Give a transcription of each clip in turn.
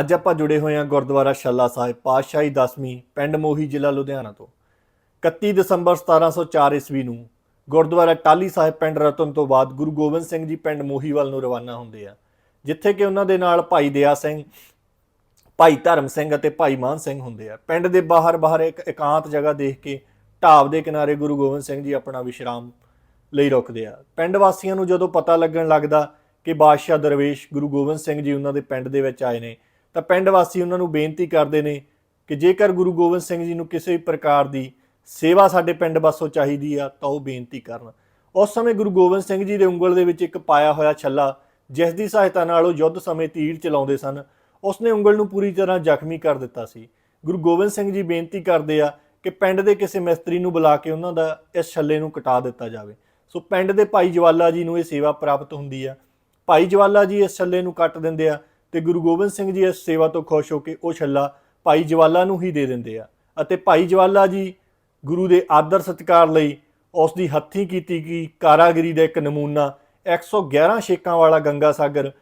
ਅੱਜ ਆਪਾਂ ਜੁੜੇ ਹੋਏ ਹਾਂ ਗੁਰਦੁਆਰਾ ਛੱਲਾ ਸਾਹਿਬ, ਪਾਤਸ਼ਾਹੀ 10ਵੀਂ ਪਿੰਡ ਮੋਹੀ ਜ਼ਿਲ੍ਹਾ ਲੁਧਿਆਣਾ ਤੋਂ। 31 ਦਸੰਬਰ 1704 ਈਸਵੀ ਨੂੰ ਗੁਰਦੁਆਰਾ ਟਾਲੀ ਸਾਹਿਬ ਪਿੰਡ ਰਤਨ ਤੋਂ ਬਾਅਦ ਗੁਰੂ ਗੋਬਿੰਦ ਸਿੰਘ ਜੀ ਪਿੰਡ ਮੋਹੀ ਵੱਲ ਨੂੰ ਰਵਾਨਾ ਹੁੰਦੇ ਆ, ਜਿੱਥੇ ਕਿ ਉਹਨਾਂ ਦੇ ਨਾਲ ਭਾਈ ਦਇਆ ਸਿੰਘ, ਭਾਈ ਧਰਮ ਸਿੰਘ ਅਤੇ ਭਾਈ ਮਾਨ ਸਿੰਘ ਹੁੰਦੇ ਆ। ਪਿੰਡ ਦੇ ਬਾਹਰ ਬਾਹਰ ਇੱਕ ਇਕਾਂਤ ਜਗ੍ਹਾ ਦੇਖ ਕੇ ਢਾਬ ਦੇ ਕਿਨਾਰੇ ਗੁਰੂ ਗੋਬਿੰਦ ਸਿੰਘ ਜੀ ਆਪਣਾ ਵਿਸ਼ਰਾਮ ਲਈ ਰੁਕਦੇ ਆ। ਪਿੰਡ ਵਾਸੀਆਂ ਨੂੰ ਜਦੋਂ ਪਤਾ ਲੱਗਣ ਲੱਗਦਾ ਕਿ ਬਾਦਸ਼ਾਹ ਦਰਵੇਸ਼ ਗੁਰੂ ਗੋਬਿੰਦ ਸਿੰਘ ਜੀ ਉਹਨਾਂ ਦੇ ਪਿੰਡ ਦੇ ਵਿੱਚ ਆਏ ਨੇ ਤਾਂ ਪਿੰਡ ਵਾਸੀ ਉਹਨਾਂ ਨੂੰ ਬੇਨਤੀ ਕਰਦੇ ਨੇ ਕਿ ਜੇਕਰ ਗੁਰੂ ਗੋਬਿੰਦ ਸਿੰਘ ਜੀ ਨੂੰ ਕਿਸੇ ਵੀ ਪ੍ਰਕਾਰ ਦੀ ਸੇਵਾ ਸਾਡੇ ਪਿੰਡ ਵਾਸੋਂ ਚਾਹੀਦੀ ਆ, ਤਾਂ ਉਹ ਬੇਨਤੀ ਕਰਨ। ਉਸ ਸਮੇਂ ਗੁਰੂ ਗੋਬਿੰਦ ਸਿੰਘ ਜੀ ਦੇ ਉਂਗਲ ਦੇ ਵਿੱਚ ਇੱਕ ਪਾਇਆ ਹੋਇਆ ਛੱਲਾ, ਜਿਸ ਦੀ ਸਹਾਇਤਾ ਨਾਲ ਉਹ ਯੁੱਧ ਸਮੇਂ ਤੀਰ ਚਲਾਉਂਦੇ ਸਨ, ਉਸਨੇ ਉਂਗਲ ਨੂੰ ਪੂਰੀ ਤਰ੍ਹਾਂ ਜ਼ਖਮੀ ਕਰ ਦਿੱਤਾ ਸੀ। ਗੁਰੂ ਗੋਬਿੰਦ ਸਿੰਘ ਜੀ ਬੇਨਤੀ ਕਰਦੇ ਆ ਕਿ ਪਿੰਡ ਦੇ ਕਿਸੇ ਮਿਸਤਰੀ ਨੂੰ ਬੁਲਾ ਕੇ ਉਹਨਾਂ ਦਾ ਇਸ ਛੱਲੇ ਨੂੰ ਕਟਾ ਦਿੱਤਾ ਜਾਵੇ। ਸੋ ਪਿੰਡ ਦੇ ਭਾਈ ਜਵਾਲਾ ਜੀ ਨੂੰ ਇਹ ਸੇਵਾ ਪ੍ਰਾਪਤ ਹੁੰਦੀ ਆ। ਭਾਈ ਜਵਾਲਾ ਜੀ ਇਸ ਛੱਲੇ ਨੂੰ ਕੱਟ ਦਿੰਦੇ ਆ ਤੇ ਗੁਰੂ ਗੋਬਿੰਦ ਸਿੰਘ ਜੀ ਇਸ ਸੇਵਾ ਤੋਂ ਖੁਸ਼ ਹੋ ਕੇ ਉਹ ਛੱਲਾ ਭਾਈ ਜਵਾਲਾ ਨੂੰ ਹੀ ਦੇ ਦਿੰਦੇ ਆ। ਅਤੇ ਭਾਈ ਜਵਾਲਾ ਜੀ ਗੁਰੂ ਦੇ ਆਦਰ ਸਤਿਕਾਰ ਲਈ ਉਸ ਦੀ ਹੱਥੀਂ ਕੀਤੀ ਗਈ ਕਾਰਾਗਰੀ ਦਾ ਇੱਕ ਨਮੂਨਾ 111 ਛੇਕਾਂ ਵਾਲਾ ਗੰਗਾ ਸਾਗਰ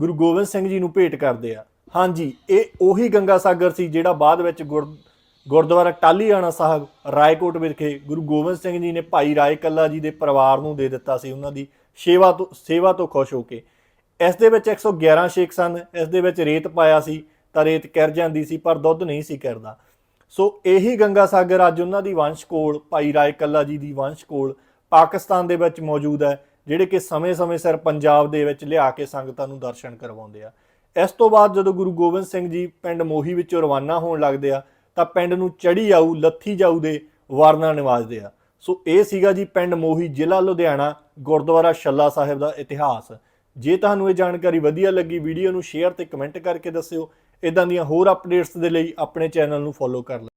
ਗੁਰੂ ਗੋਬਿੰਦ ਸਿੰਘ ਜੀ ਨੂੰ ਭੇਟ ਕਰਦੇ ਆ। ਹਾਂਜੀ, ਇਹ ਉਹੀ ਗੰਗਾ ਸਾਗਰ ਸੀ ਜਿਹੜਾ ਬਾਅਦ ਵਿੱਚ ਗੁਰ, ਗੁਰਦੁਆਰਾ ਟਾਲੀਆਣਾ ਸਾਹਿਬ, ਰਾਏਕੋਟ ਵਿਖੇ ਗੁਰੂ ਗੋਬਿੰਦ ਸਿੰਘ ਜੀ ਨੇ ਭਾਈ ਰਾਏ ਕੱਲਾ ਜੀ ਦੇ ਪਰਿਵਾਰ ਨੂੰ ਦੇ ਦਿੱਤਾ ਸੀ। ਉਹਨਾਂ ਦੀ ਸੇਵਾ ਤੋਂ ਸੇਵਾ ਤੋਂ ਖੁਸ਼ ਹੋ ਕੇ। ਇਸ ਦੇ ਵਿੱਚ 111 ਛੇਕ ਸਨ, ਇਸ ਦੇ ਵਿੱਚ ਰੇਤ ਪਾਇਆ ਸੀ, ਤਾਂ ਰੇਤ ਕਿਰ ਜਾਂਦੀ ਸੀ, ਪਰ ਦੁੱਧ ਨਹੀਂ ਸੀ ਕਿਰਦਾ। ਸੋ ਇਹੀ ਗੰਗਾ ਸਾਗਰ ਅੱਜ ਉਹਨਾਂ ਦੀ ਵੰਸ਼ ਕੋਲ, ਭਾਈ ਰਾਏ ਕੱਲਾ ਜੀ ਦੀ ਵੰਸ਼ ਕੋਲ ਪਾਕਿਸਤਾਨ ਦੇ ਵਿੱਚ ਮੌਜੂਦ ਹੈ, ਜਿਹੜੇ ਕਿ ਸਮੇਂ-ਸਮੇਂ ਸਿਰ ਪੰਜਾਬ ਦੇ ਵਿੱਚ ਲਿਆ ਕੇ ਸੰਗਤਾਂ ਨੂੰ ਦਰਸ਼ਨ ਕਰਵਾਉਂਦੇ ਆ। ਇਸ ਤੋਂ ਬਾਅਦ ਜਦੋਂ ਗੁਰੂ ਗੋਬਿੰਦ ਸਿੰਘ ਜੀ ਪਿੰਡ ਮੋਹੀ ਵਿੱਚੋਂ ਰਵਾਨਾ ਹੋਣ ਲੱਗਦੇ ਆ, ਤਾਂ ਪਿੰਡ ਨੂੰ ਚੜੀ ਆਊ, ਲੱਥੀ ਜਾਊ ਦੇ ਵਾਰਨਾ ਨਿਵਾਜਦੇ ਆ। ਸੋ ਇਹ ਸੀਗਾ ਜੀ ਪਿੰਡ ਮੋਹੀ ਜ਼ਿਲ੍ਹਾ ਲੁਧਿਆਣਾ, ਗੁਰਦੁਆਰਾ ਛੱਲਾ ਸਾਹਿਬ ਦਾ ਇਤਿਹਾਸ। ਜੇ ਤੁਹਾਨੂੰ ਇਹ ਜਾਣਕਾਰੀ ਵਧੀਆ ਲੱਗੀ, ਵੀਡੀਓ ਨੂੰ ਸ਼ੇਅਰ ਤੇ ਕਮੈਂਟ ਕਰਕੇ ਦੱਸਿਓ। ਇਦਾਂ ਦੀਆਂ ਹੋਰ ਅਪਡੇਟਸ ਦੇ ਲਈ ਆਪਣੇ ਚੈਨਲ ਨੂੰ ਫੋਲੋ ਕਰ ਲਓ